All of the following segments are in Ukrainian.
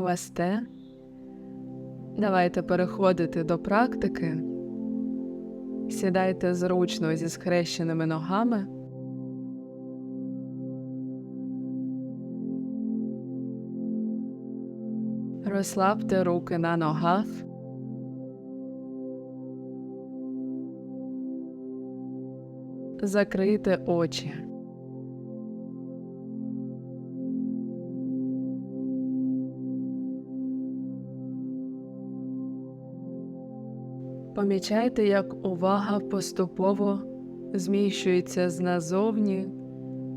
Навасте. Давайте переходити до практики. Сідайте зручно зі схрещеними ногами. Розслабте руки на ногах. Закрийте очі. Помічайте, як увага поступово зміщується з назовні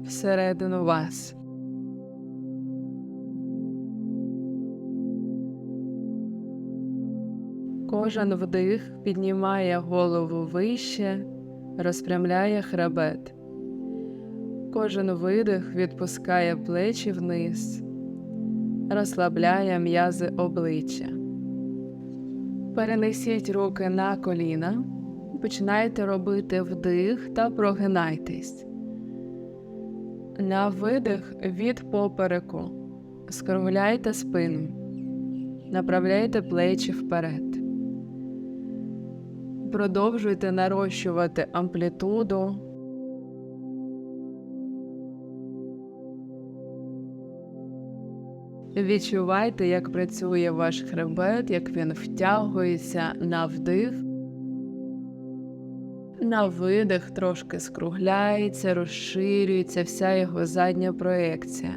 всередину вас. Кожен вдих піднімає голову вище, розпрямляє хребет. Кожен видих відпускає плечі вниз, розслабляє м'язи обличчя. Перенесіть руки на коліна, починайте робити вдих та прогинайтесь. На видих від попереку. Скругляйте спину, направляйте плечі вперед. Продовжуйте нарощувати амплітуду. Відчувайте, як працює ваш хребет, як він втягується на вдих. На видих трошки скругляється, розширюється вся його задня проекція.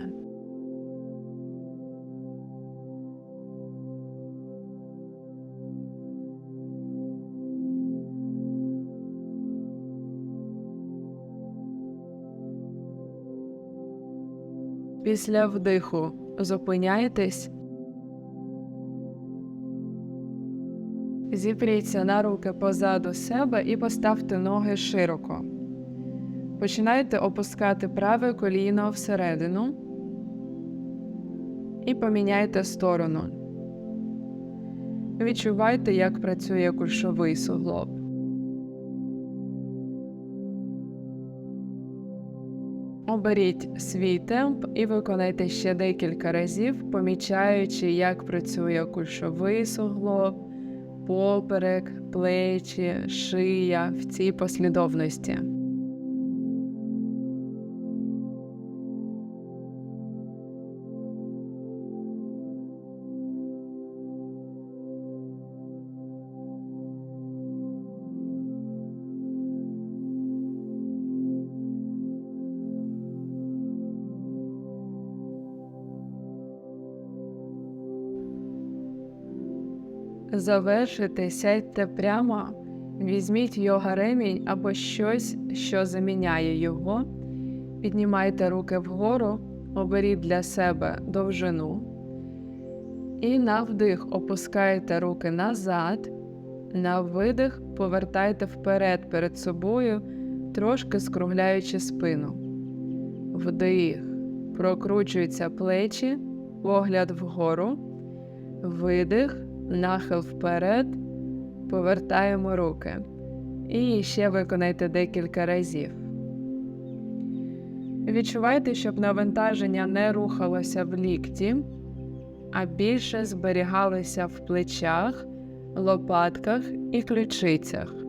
Після вдиху зупиняйтесь. Зіпріться на руки позаду себе і поставте ноги широко. Починайте опускати праве коліно всередину і поміняйте сторону. Відчувайте, як працює кульшовий суглоб. Оберіть свій темп і виконайте ще декілька разів, помічаючи, як працює кульшовий суглоб, поперек, плечі, шия в цій послідовності. Завершите, сядьте прямо, візьміть йога ремінь або щось, що заміняє його. Піднімайте руки вгору, оберіть для себе довжину. І на вдих опускайте руки назад, на видих повертайте вперед перед собою, трошки скругляючи спину. Вдих, прокручуються плечі, погляд вгору, видих нахил вперед, повертаємо руки. І ще виконайте декілька разів. Відчувайте, щоб навантаження не рухалося в лікті, а більше зберігалося в плечах, лопатках і ключицях.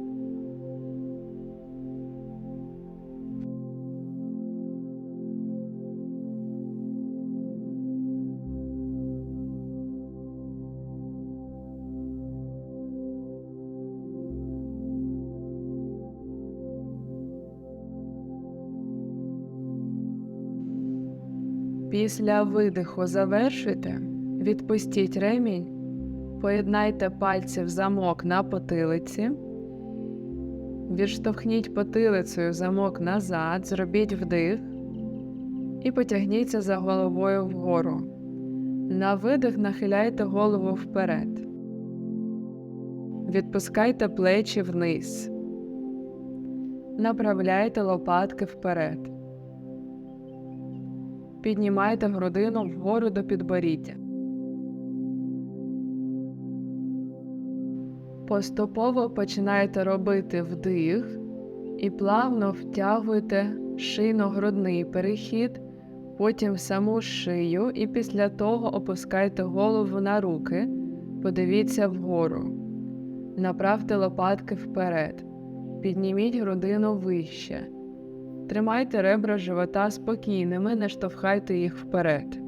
Після видиху завершуйте, відпустіть ремінь, поєднайте пальці в замок на потилиці, відштовхніть потилицею замок назад, зробіть вдих і потягніться за головою вгору. На видих нахиляйте голову вперед. Відпускайте плечі вниз. Направляйте лопатки вперед. Піднімайте грудину вгору до підборіддя. Поступово починайте робити вдих і плавно втягуйте шийно-грудний перехід потім саму шию і після того опускайте голову на руки, подивіться вгору. Направте лопатки вперед, підніміть грудину вище. Тримайте ребра живота спокійними, не штовхайте їх вперед.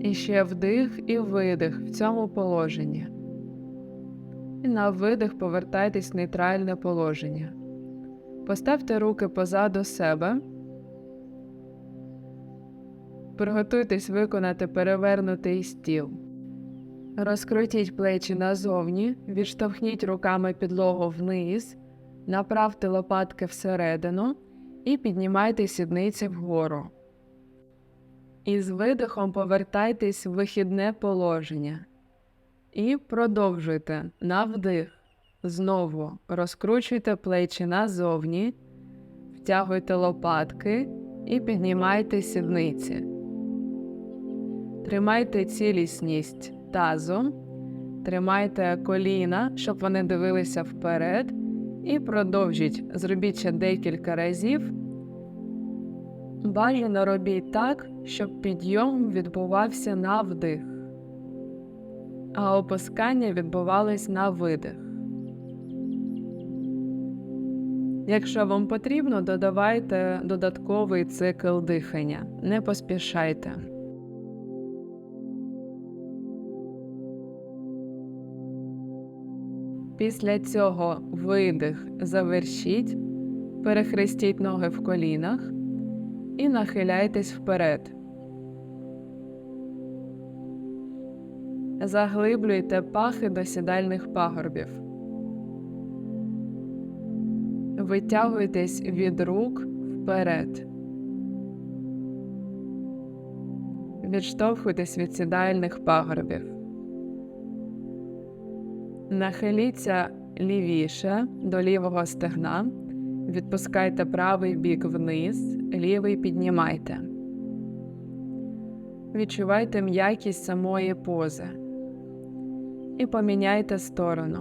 І ще вдих і видих в цьому положенні. І на видих повертайтесь в нейтральне положення. Поставте руки позаду себе. Приготуйтесь виконати перевернутий стіл. Розкрутіть плечі назовні, відштовхніть руками підлогу вниз, направте лопатки всередину і піднімайте сідниці вгору. І з видихом повертайтесь в вихідне положення. І продовжуйте на вдих. Знову розкручуйте плечі назовні, втягуйте лопатки і піднімайте сідниці. Тримайте цілісність тазу, тримайте коліна, щоб вони дивилися вперед, і продовжіть. Зробіть ще декілька разів. Бажано робіть так, щоб підйом відбувався на вдих, а опускання відбувалось на видих. Якщо вам потрібно, додавайте додатковий цикл дихання. Не поспішайте. Після цього видих завершіть, перехрестіть ноги в колінах і нахиляйтесь вперед. Заглиблюйте пахи до сідальних пагорбів. Витягуйтесь від рук вперед. Відштовхуйтесь від сідальних пагорбів. Нахиліться лівіше до лівого стегна. Відпускайте правий бік вниз, лівий піднімайте. Відчувайте м'якість самої пози. І поміняйте сторону.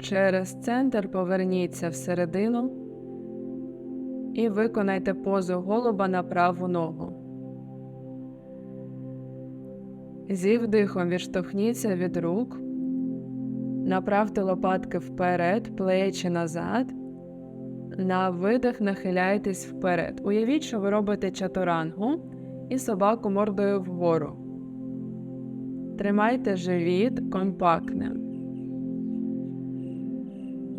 Через центр поверніться всередину і виконайте позу голуба на праву ногу. Зі вдихом відштовхніться від рук, направте лопатки вперед, плечі назад. На видих нахиляйтесь вперед. Уявіть, що ви робите чатурангу і собаку мордою вгору. Тримайте живіт компактним.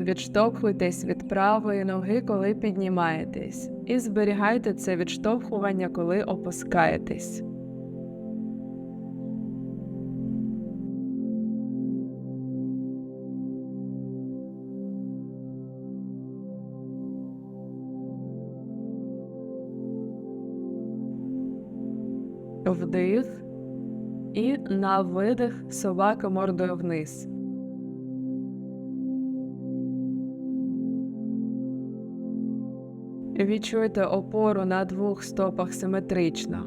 Відштовхуйтесь від правої ноги, коли піднімаєтесь, і зберігайте це відштовхування, коли опускаєтесь. Вдих і на видих собака мордою вниз. Відчуйте опору на двох стопах симетрично.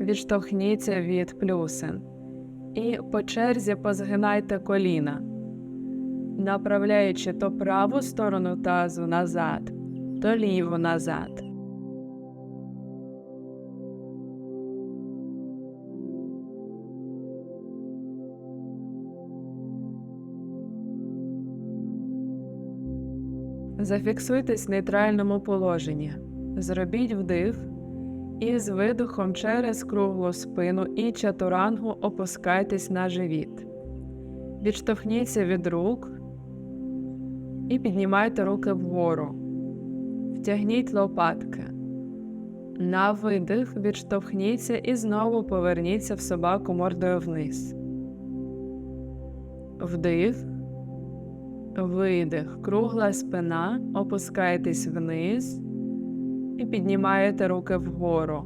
Відштовхніться від плюсин. І по черзі позгинайте коліна, направляючи то праву сторону тазу назад, то ліву назад. Зафіксуйтесь в нейтральному положенні. Зробіть вдих і з видихом через круглу спину і чатурангу опускайтесь на живіт. Відштовхніться від рук і піднімайте руки вгору. Втягніть лопатки. На видих відштовхніться і знову поверніться в собаку мордою вниз. Вдих. Видих, кругла спина, опускаєтесь вниз і піднімаєте руки вгору.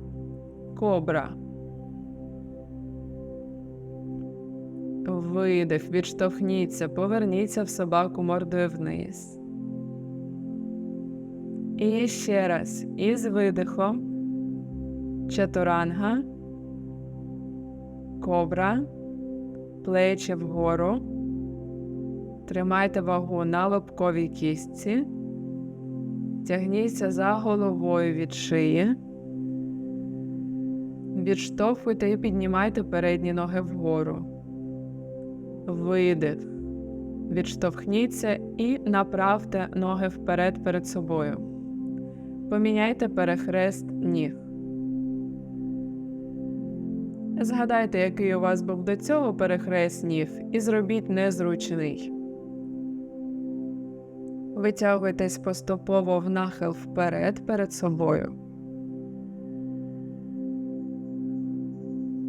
Кобра. Видих, відштовхніться, поверніться в собаку мордою вниз. І ще раз. Із видихом. Чатуранга. Кобра, плечі вгору. Тримайте вагу на лобковій кістці. Тягніться за головою від шиї. Відштовхуйте і піднімайте передні ноги вгору. Видих. Відштовхніться і направте ноги вперед перед собою. Поміняйте перехрест ніг. Згадайте, який у вас був до цього перехрест ніг, і зробіть незручний. Витягуйтесь поступово в нахил вперед перед собою.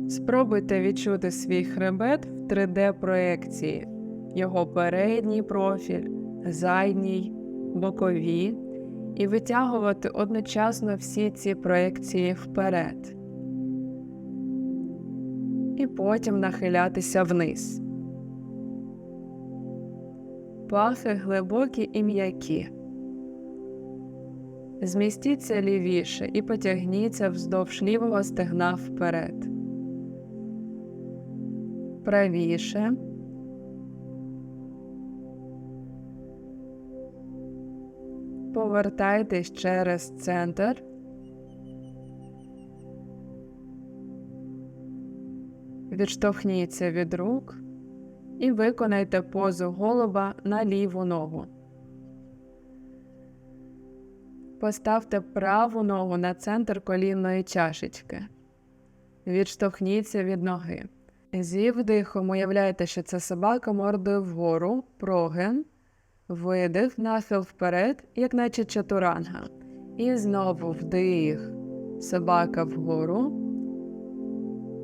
Спробуйте відчути свій хребет в 3D-проекції, його передній профіль, задній, бокові, і витягувати одночасно всі ці проекції вперед. І потім нахилятися вниз. Пахи глибокі і м'які. Змістіться лівіше і потягніться вздовж лівого стегна вперед. Правіше. Повертайтесь через центр. Відштовхніться від рук і виконайте позу голуба на ліву ногу. Поставте праву ногу на центр колінної чашечки. Відштовхніться від ноги. Зі вдихом уявляйте, що це собака мордою вгору, прогин, видих, нахил вперед, як наче чатуранга. І знову вдих, собака вгору,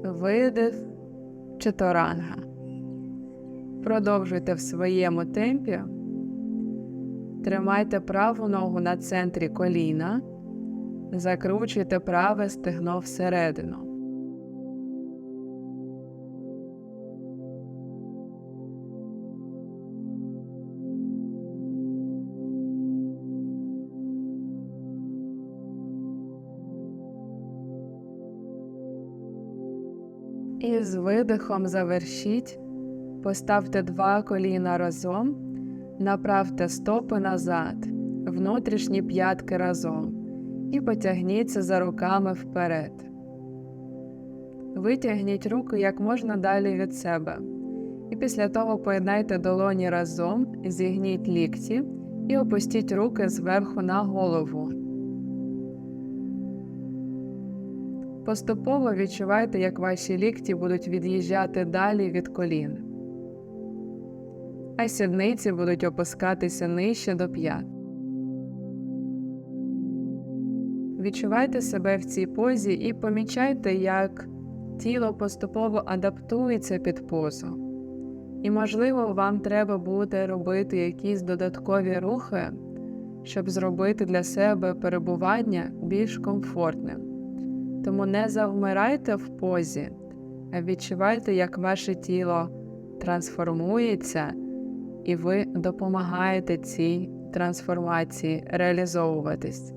видих, чатуранга. Продовжуйте в своєму темпі. Тримайте праву ногу на центрі коліна, закручуйте праве стегно всередину. І з видихом завершіть, поставте два коліна разом, направте стопи назад, внутрішні п'ятки разом і потягніться за руками вперед. Витягніть руки як можна далі від себе. І після того поєднайте долоні разом, зігніть лікті і опустіть руки зверху на голову. Поступово відчувайте, як ваші лікті будуть від'їжджати далі від колін, а сідниці будуть опускатися нижче до п'ят. Відчувайте себе в цій позі і помічайте, як тіло поступово адаптується під позу. І, можливо, вам треба буде робити якісь додаткові рухи, щоб зробити для себе перебування більш комфортним. Тому не завмирайте в позі, а відчувайте, як ваше тіло трансформується, і ви допомагаєте цій трансформації реалізовуватись.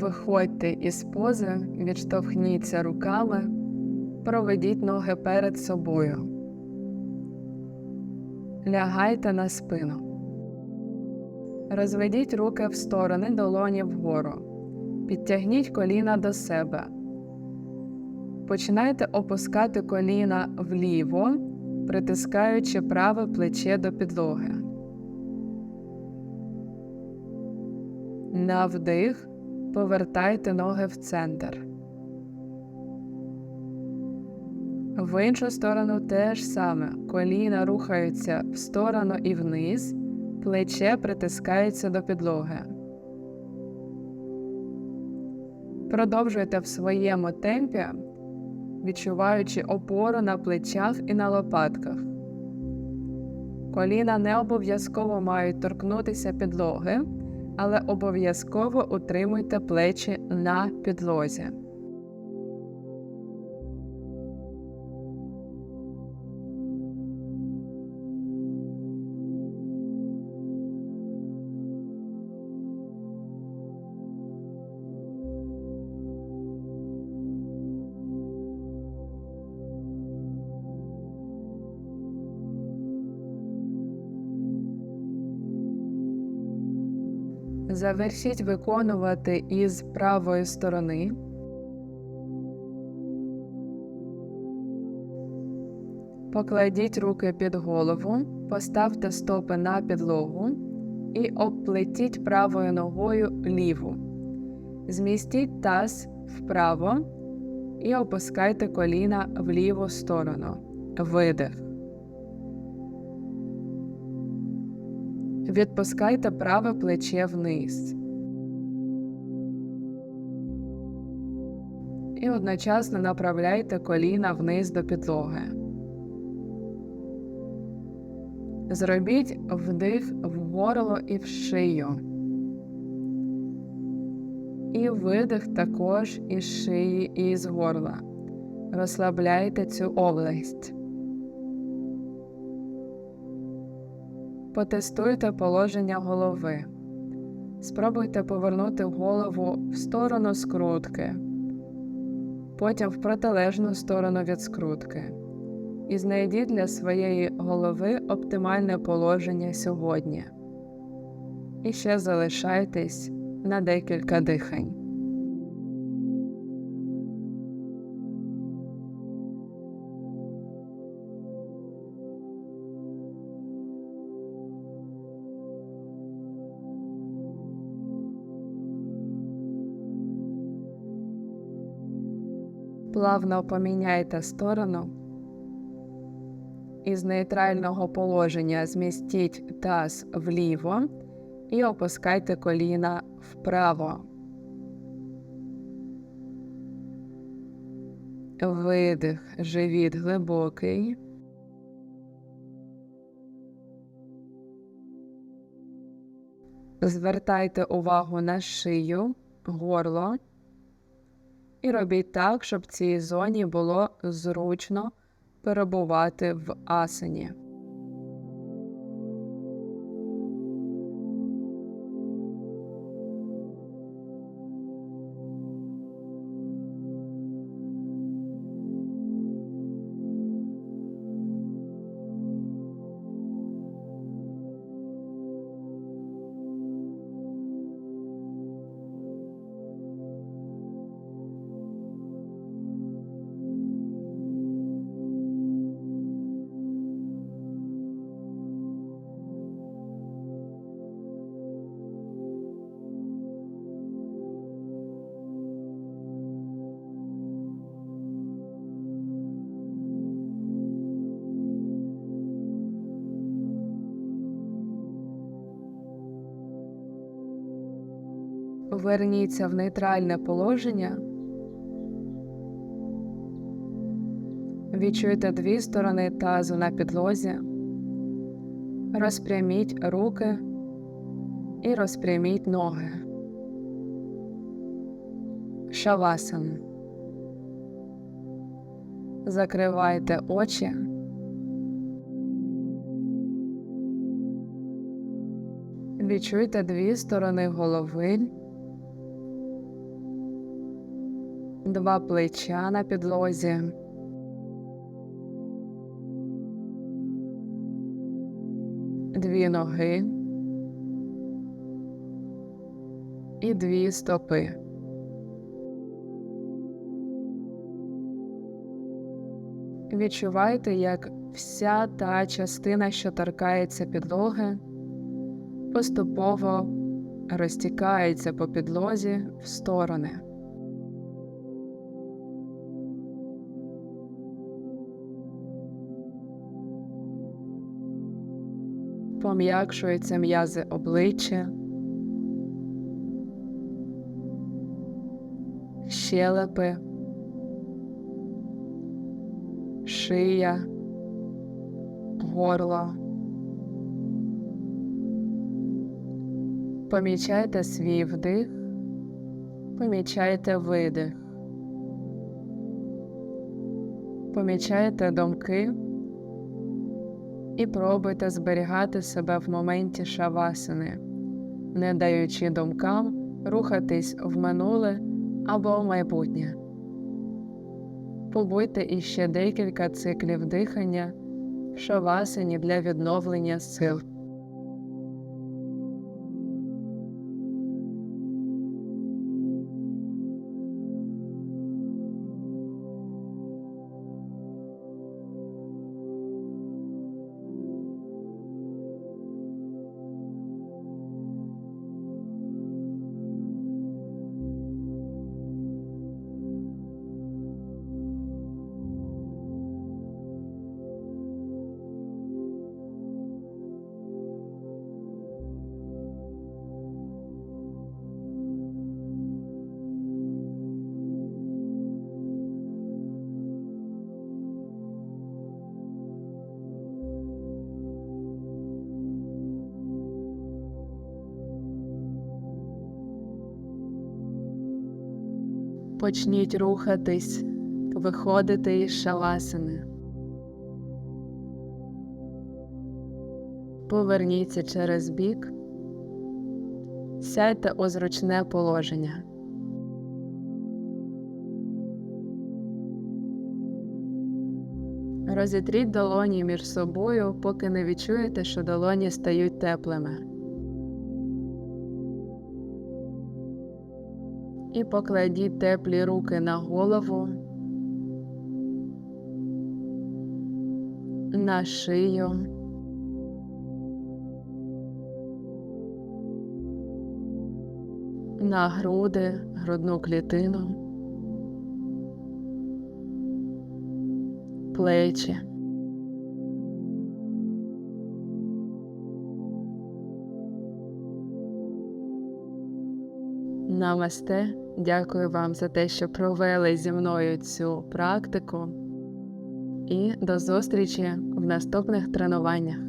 Виходьте із пози, відштовхніться руками, проведіть ноги перед собою. Лягайте на спину. Розведіть руки в сторони долоні вгору. Підтягніть коліна до себе. Починайте опускати коліна вліво, притискаючи праве плече до підлоги. На вдих повертайте ноги в центр. В іншу сторону теж саме. Коліна рухаються в сторону і вниз, плече притискається до підлоги. Продовжуйте в своєму темпі відчуваючи опору на плечах і на лопатках. Коліна не обов'язково мають торкнутися підлоги, але обов'язково утримуйте плечі на підлозі. Завершіть виконувати із правої сторони. Покладіть руки під голову, поставте стопи на підлогу і обплетіть правою ногою ліву. Змістіть таз вправо і опускайте коліна в ліву сторону. Видих. Відпускайте праве плече вниз. І одночасно направляйте коліна вниз до підлоги. Зробіть вдих в горло і в шию. І видих також із шиї і з горла. Розслабляйте цю область. Потестуйте положення голови. Спробуйте повернути голову в сторону скрутки, потім в протилежну сторону від скрутки. І знайдіть для своєї голови оптимальне положення сьогодні. І ще залишайтесь на декілька дихань. Плавно поміняйте сторону. Із нейтрального положення змістіть таз вліво і опускайте коліна вправо. Видих, живіт глибокий. Звертайте увагу на шию, горло і робіть так, щоб цій зоні було зручно перебувати в асані. Верніться в нейтральне положення. Відчуйте дві сторони тазу на підлозі. Розпряміть руки і розпряміть ноги. Шавасан. Закривайте очі. Відчуйте дві сторони голови. Два плеча на підлозі. Дві ноги і дві стопи. Відчувайте, як вся та частина, що торкається підлоги, поступово розтікається по підлозі в сторони. Пом'якшуються м'язи обличчя, щелепи, шия, горло. Помічайте свій вдих, помічайте видих. Помічайте думки і пробуйте зберігати себе в моменті шавасини, не даючи думкам рухатись в минуле або в майбутнє. Побуйте іще декілька циклів дихання в шавасині для відновлення сил. Почніть рухатись, виходити із шавасини. Поверніться через бік, сядьте у зручне положення. Розітріть долоні між собою, поки не відчуєте, що долоні стають теплими. І покладіть теплі руки на голову, на шию. На груди, грудну клітину, плечі. Намасте. Дякую вам за те, що провели зі мною цю практику. І до зустрічі в наступних тренуваннях.